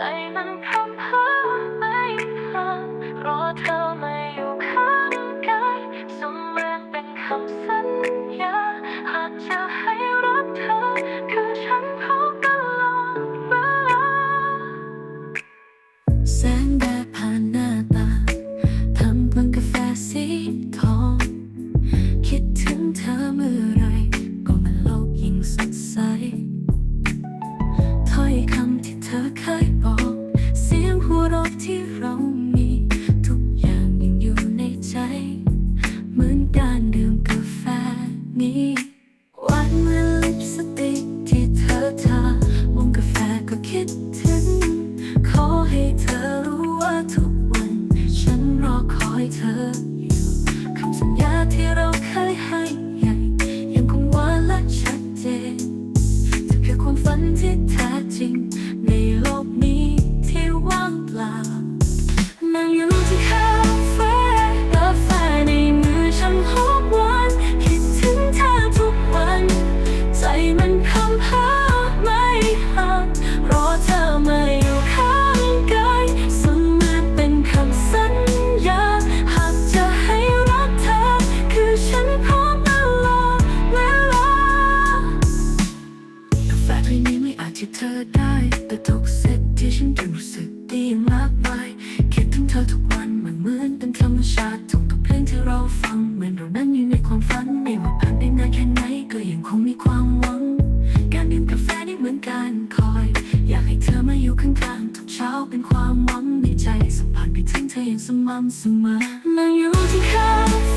ใจมันพร่ำเพ้อไม่พอเพราะเธอไม่อยู่ข้างกายสมเหมืนเป็นคำสัญญาหากจะให้รักเธอ คือฉันพบตลอดเวลา ฉันรู้สึกดีมากมายคิดถึงเธอทุกวันมันเหมือนเป็นธรรมชาติตรงกับเพลงที่เราฟัง เหมือนเรานั้นอยู่ในความฝัน ไม่ว่าผ่านไปนานแค่ไหนก็ยังคงมีความหวัง การดื่มกาแฟนี่เหมือนการคอย อยากให้เธอมาอยู่ข้างๆทุกเช้าเป็นความหวังในใจสัมผัสไปถึงเธออย่างสม่ำเสมอมาอยู่ที่ข้าง